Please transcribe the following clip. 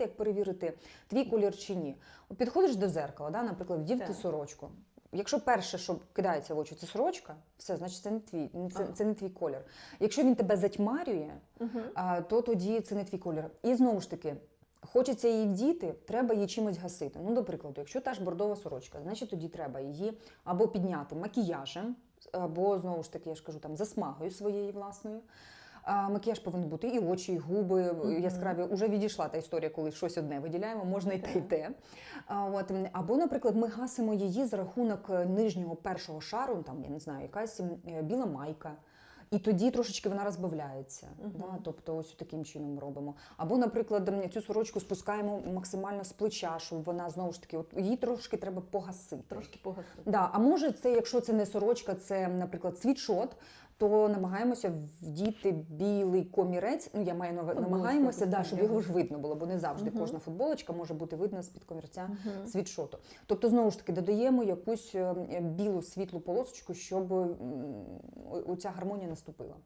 знаєте, як перевірити твій колір чи ні? От підходиш до зеркала, да, наприклад, вдів ти сорочку. Якщо перше, що кидається в очі, це сорочка, все, значить це не твій, це, Ага. це не твій колір. Якщо він тебе затьмарює, а, то тоді це не твій колір. І знову ж таки, хочеться її вдіти, треба її чимось гасити. Ну, до прикладу, якщо та ж бордова сорочка, значить тоді треба її або підняти макіяжем, або знову ж таки, я ж кажу, там засмагою своєю власною. А, макіяж повинен бути і очі, і губи Мгм. яскраві. Уже відійшла та історія, коли щось одне виділяємо, можна і те, і те. А, от, або, наприклад, ми гасимо її за рахунок е, нижнього першого шару, там, я не знаю, якась е, біла майка. І тоді трошечки вона розбавляється. Мгм. Да? Тобто ось таким чином робимо. Або, наприклад, цю сорочку спускаємо максимально з плеча, щоб вона знову ж таки, от її трошки треба погасити. Трошки погасити. Да, а може, це, якщо це не сорочка, це, наприклад, світшот, то намагаємося вдіти білий комірець. Ну, я маю на намагаємося, да, щоб його ж видно було, бо не завжди Мгм. кожна футболочка може бути видна з-під комірця Мгм. світшоту. Тобто, знову ж таки, додаємо якусь е, білу світлу полосочку, щоб о- гармонія наступила.